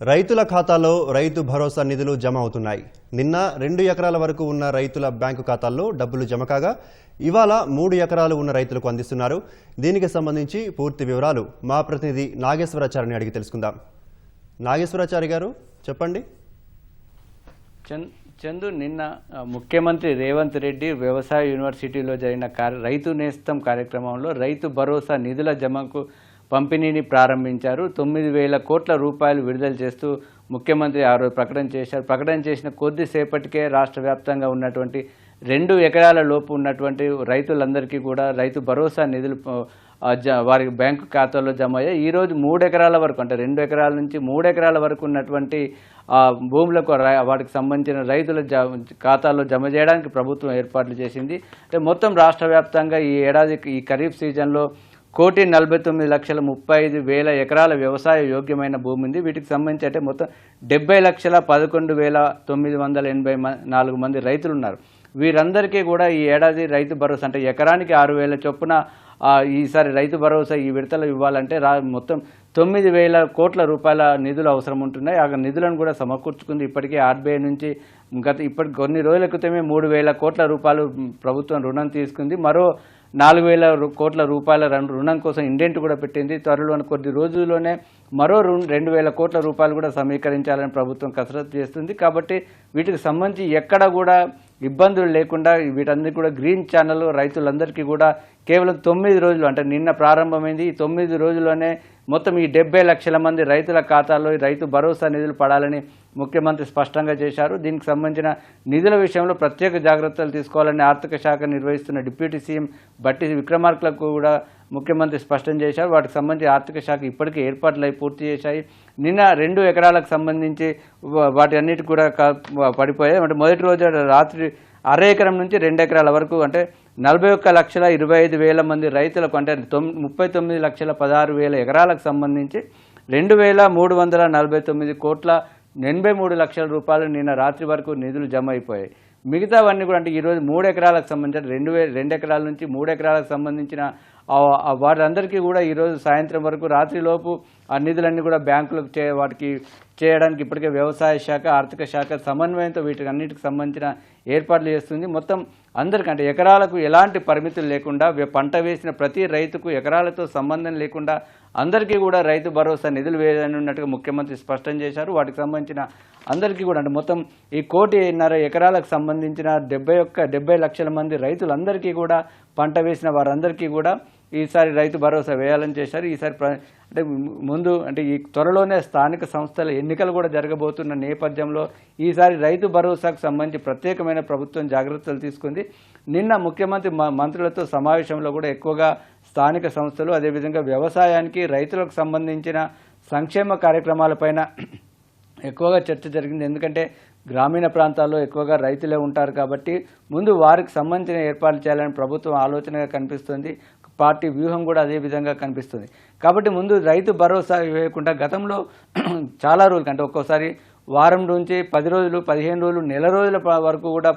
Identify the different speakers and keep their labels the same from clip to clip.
Speaker 1: రైతుల ఖాతాలో రైతు భరోసా నిధులు జమ అవుతున్నాయి. నిన్న రెండు ఎకరాల వరకు ఉన్న రైతుల బ్యాంకు ఖాతాల్లో డబ్బులు జమ కాగా ఇవాళ మూడు ఎకరాలు ఉన్న రైతులకు అందిస్తున్నారు. దీనికి సంబంధించి పూర్తి వివరాలు మా ప్రతినిధి నాగేశ్వరాచారిని అడిగి తెలుసుకుందాం. నాగేశ్వరాచారి గారు చెప్పండి.
Speaker 2: చంద్ చందు నిన్న ముఖ్యమంత్రి రేవంత్ రెడ్డి వ్యవసాయ యూనివర్సిటీలో జరిగిన కార్య రైతు నేస్తం కార్యక్రమంలో రైతు భరోసా నిధుల జమకు పంపిణీని ప్రారంభించారు. తొమ్మిది వేల కోట్ల రూపాయలు విడుదల చేస్తూ ముఖ్యమంత్రి ఆ రోజు ప్రకటన చేశారు. ప్రకటన చేసిన కొద్దిసేపటికే రాష్ట్ర వ్యాప్తంగా ఉన్నటువంటి రెండు ఎకరాల లోపు ఉన్నటువంటి రైతులందరికీ కూడా రైతు భరోసా నిధులు జ- వారి బ్యాంకు ఖాతాలో జమ అయ్యాయి. ఈరోజు మూడు ఎకరాల వరకు అంటే రెండు ఎకరాల నుంచి మూడు ఎకరాల వరకు ఉన్నటువంటి భూములకు వాటికి సంబంధించిన రైతుల జ ఖాతాలో జమ చేయడానికి ప్రభుత్వం ఏర్పాట్లు చేసింది. అంటే మొత్తం రాష్ట్ర వ్యాప్తంగా ఈ ఏడాది ఈ ఖరీఫ్ సీజన్లో కోటి నలభై తొమ్మిది లక్షల ముప్పై ఐదు వేల ఎకరాల వ్యవసాయ యోగ్యమైన భూమి ఉంది. వీటికి సంబంధించి అంటే మొత్తం డెబ్బై లక్షల పదకొండు వేల తొమ్మిది వందల ఎనభై మ- నాలుగు మంది రైతులు ఉన్నారు వీరందరికీ కూడా ఈ ఏడాది రైతు భరోసా అంటే ఎకరానికి ఆరు వేల చొప్పున ఈసారి రైతు భరోసా ఈ విడతలు ఇవ్వాలంటే రా మొత్తం తొమ్మిది వేల కోట్ల రూపాయల నిధులు అవసరం ఉంటున్నాయి. ఆ నిధులను కూడా సమకూర్చుకుంది ఇప్పటికే ఆర్బీఐ నుంచి గత ఇప్పటి కొన్ని రోజుల క్రితమే మూడు వేల కోట్ల రూపాయలు ప్రభుత్వం రుణం తీసుకుంది. మరో నాలుగు వేల కోట్ల రూపాయల రుణం కోసం ఇండెంట్ కూడా పెట్టింది. త్వరలో కొద్ది రోజుల్లోనే మరో రెండు వేల కోట్ల రూపాయలు కూడా సమీకరించాలని ప్రభుత్వం కసరత్తు చేస్తుంది. కాబట్టి వీటికి సంబంధించి ఎక్కడ కూడా ఇబ్బందులు లేకుండా వీటన్నిటి కూడా గ్రీన్ ఛానల్ రైతులందరికీ కూడా కేవలం తొమ్మిది రోజులు అంటే నిన్న ప్రారంభమైంది. ఈ తొమ్మిది రోజుల్లోనే మొత్తం ఈ డెబ్బై లక్షల మంది రైతుల ఖాతాల్లో రైతు భరోసా నిధులు పడాలని ముఖ్యమంత్రి స్పష్టంగా చేశారు. దీనికి సంబంధించిన నిధుల విషయంలో ప్రత్యేక జాగ్రత్తలు తీసుకోవాలని ఆర్థిక శాఖ నిర్వహిస్తున్న డిప్యూటీ సీఎం బట్టి విక్రమార్కులకు కూడా ముఖ్యమంత్రి స్పష్టం చేశారు. వాటికి సంబంధించి ఆర్థిక శాఖ ఇప్పటికే ఏర్పాట్లు పూర్తి చేశాయి. నిన్న రెండు ఎకరాలకు సంబంధించి వా- వాటి అన్నిటి కూడా క- పడిపోయాయి. అంటే మొదటి రోజు రాత్రి అర ఎకరం నుంచి రెండు ఎకరాల వరకు అంటే నలభై ఒక్క లక్షల ఇరవై ఐదు వేల మంది రైతులకు అంటే తొమ్ ముప్పై తొమ్మిది లక్షల పదహారు వేల ఎకరాలకు సంబంధించి రెండు వేల మూడు వందల నలభై తొమ్మిది కోట్ల ఎనభై మూడు లక్షల రూపాయలు నిన్న రాత్రి వరకు నిధులు జమ అయిపోయాయి. మిగతావన్నీ కూడా అంటే ఈరోజు మూడు ఎకరాలకు సంబంధించిన రెండు రెండు ఎకరాల నుంచి మూడు ఎకరాలకు సంబంధించిన వారందరికీ కూడా ఈరోజు సాయంత్రం వరకు రాత్రిలోపు ఆ నిధులన్నీ కూడా బ్యాంకులకు చే వాటికి చేయడానికి ఇప్పటికే వ్యవసాయ శాఖ ఆర్థిక శాఖ సమన్వయంతో వీటికి అన్నిటికి సంబంధించిన ఏర్పాట్లు చేస్తుంది. మొత్తం అందరికంటే ఎకరాలకు ఎలాంటి పరిమితులు లేకుండా పంట వేసిన ప్రతి రైతుకు ఎకరాలతో సంబంధం లేకుండా అందరికీ కూడా రైతు భరోసా నిధులు వేయనున్నట్టుగా ముఖ్యమంత్రి స్పష్టం చేశారు. వాటికి సంబంధించిన అందరికీ కూడా అంటే మొత్తం ఈ కోటిన్నర ఎకరాలకు సంబంధించిన డెబ్బై ఒక్క డెబ్బై లక్షల మంది రైతులందరికీ కూడా పంట వేసిన వారందరికీ కూడా ఈసారి రైతు భరోసా వేయాలని చేశారు. ఈసారి అంటే ముందు అంటే ఈ త్వరలోనే స్థానిక సంస్థల ఎన్నికలు కూడా జరగబోతున్న నేపథ్యంలో ఈసారి రైతు భరోసాకు సంబంధించి ప్రత్యేకమైన ప్రభుత్వం జాగ్రత్తలు తీసుకుంది. నిన్న ముఖ్యమంత్రి మ- మంత్రులతో సమావేశంలో కూడా ఎక్కువగా స్థానిక సంస్థలు అదేవిధంగా వ్యవసాయానికి రైతులకు సంబంధించిన సంక్షేమ కార్యక్రమాలపైన ఎక్కువగా చర్చ జరిగింది. ఎందుకంటే గ్రామీణ ప్రాంతాల్లో ఎక్కువగా రైతులే ఉంటారు కాబట్టి ముందు వారికి సంబంధించిన ఏర్పాట్లు చేయాలని ప్రభుత్వం ఆలోచనగా కనిపిస్తుంది. పార్టీ వ్యూహం కూడా అదే విధంగా కనిపిస్తుంది. కాబట్టి ముందు రైతు భరోసా ఇవ్వకుండా గతంలో చాలా రోజులు అంటే ఒక్కోసారి వారం నుంచి పది రోజులు పదిహేను రోజులు నెల రోజుల వరకు కూడా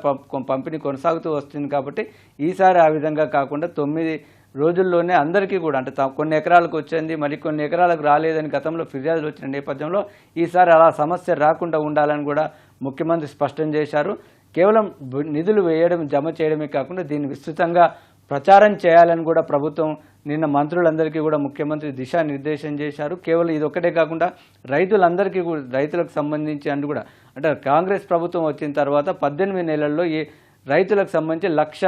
Speaker 2: పంపిణీ కొనసాగుతూ వస్తుంది కాబట్టి ఈసారి ఆ విధంగా కాకుండా తొమ్మిది రోజుల్లోనే అందరికీ కూడా అంటే తా- కొన్ని ఎకరాలకు వచ్చింది మరి కొన్ని ఎకరాలకు రాలేదని గతంలో ఫిర్యాదులు వచ్చిన నేపథ్యంలో ఈసారి అలా సమస్య రాకుండా ఉండాలని కూడా ముఖ్యమంత్రి స్పష్టం చేశారు. కేవలం నిధులు వేయడం జమ చేయడమే కాకుండా దీన్ని విస్తృతంగా ప్రచారం చేయాలని కూడా ప్రభుత్వం నిన్న మంత్రులందరికీ కూడా ముఖ్యమంత్రి దిశానిర్దేశం చేశారు. కేవలం ఇది ఒక్కటే కాకుండా రైతులందరికీ కూడా రైతులకు సంబంధించి అని కూడా అంటే కాంగ్రెస్ ప్రభుత్వం వచ్చిన తర్వాత పద్దెనిమిది నెలల్లో ఈ రైతులకు సంబంధించి లక్ష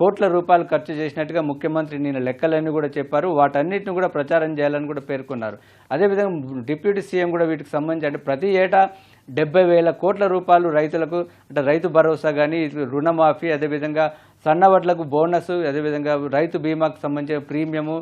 Speaker 2: కోట్ల రూపాయలు ఖర్చు చేసినట్టుగా ముఖ్యమంత్రి నిన్న లెక్కలన్నీ కూడా చెప్పారు. వాటన్నిటిని కూడా ప్రచారం చేయాలని కూడా పేర్కొన్నారు. అదేవిధంగా డిప్యూటీ సీఎం కూడా వీటికి సంబంధించి అంటే ప్రతి ఏటా డెబ్బై వేల కోట్ల రూపాయలు రైతులకు అంటే రైతు భరోసా కానీ రుణమాఫీ అదేవిధంగా సన్నవడ్లకు బోనస్ అదేవిధంగా రైతు బీమాకు సంబంధించిన ప్రీమియము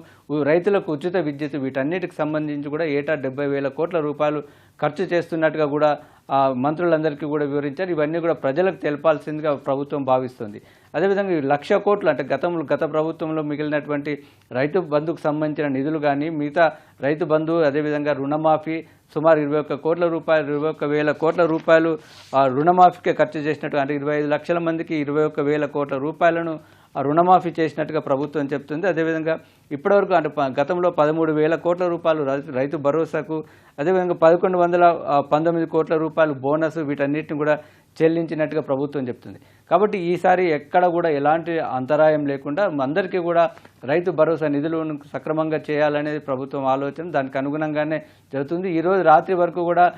Speaker 2: రైతులకు ఉచిత విద్యుత్ వీటన్నిటికి సంబంధించి కూడా ఏటా డెబ్బై వేల కోట్ల రూపాయలు ఖర్చు చేస్తున్నట్టుగా కూడా ఆ, మంత్రులందరికీ కూడా వివరించారు. ఇవన్నీ కూడా ప్రజలకు తెలపాల్సిందిగా ప్రభుత్వం భావిస్తుంది. అదేవిధంగా ఈ లక్ష కోట్లు అంటే గతంలో గత ప్రభుత్వంలో మిగిలినటువంటి రైతు బంధుకు సంబంధించిన నిధులు కానీ మిగతా రైతు బంధు అదేవిధంగా రుణమాఫీ సుమారు ఇరవై ఒక్క కోట్ల రూపాయలు ఇరవై ఒక్క వేల కోట్ల రూపాయలు ఆ, రుణమాఫీకే ఖర్చు చేసినట్టు అంటే ఇరవై ఐదు లక్షల మందికి ఇరవై ఒక్క వేల కోట్ల రూపాయలను రుణమాఫీ చేసినట్టుగా ప్రభుత్వం చెప్తుంది. అదేవిధంగా ఇప్పటివరకు అంటే గతంలో పదమూడు వేల కోట్ల రూపాయలు రైతు- రైతు భరోసాకు అదేవిధంగా పదకొండు వందల పంతొమ్మిది కోట్ల రూపాయలు బోనస్ వీటన్నిటిని కూడా చెల్లించినట్టుగా ప్రభుత్వం చెప్తుంది. కాబట్టి ఈసారి ఎక్కడ కూడా ఎలాంటి అంతరాయం లేకుండా అందరికీ కూడా రైతు భరోసా నిధులను సక్రమంగా చేయాలనేది ప్రభుత్వం ఆలోచన. దానికి అనుగుణంగానే జరుగుతుంది. ఈరోజు రాత్రి వరకు కూడా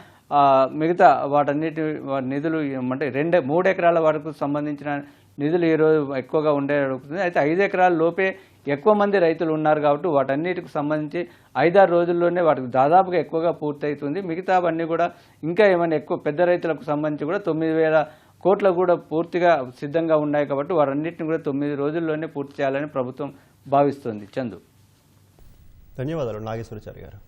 Speaker 2: మిగతా వాటన్నిటి వా- నిధులు అంటే రెండు మూడు ఎకరాల వరకు సంబంధించిన నిధులు ఈరోజు ఎక్కువగా ఉండే అడుగుతుంది. అయితే ఐదు ఎకరాల లోపే ఎక్కువ మంది రైతులు ఉన్నారు కాబట్టి వాటన్నిటికి సంబంధించి ఐదారు రోజుల్లోనే వాటికి దాదాపుగా ఎక్కువగా పూర్తవుతుంది మిగతావన్నీ కూడా ఇంకా ఏమైనా ఎక్కువ పెద్ద రైతులకు సంబంధించి కూడా తొమ్మిది వేల కోట్లు కూడా పూర్తిగా సిద్ధంగా ఉన్నాయి కాబట్టి వారన్నింటిని కూడా తొమ్మిది రోజుల్లోనే పూర్తి చేయాలని ప్రభుత్వం భావిస్తుంది. చందు.
Speaker 1: ధన్యవాదాలు నాగేశ్వరచారి గారు.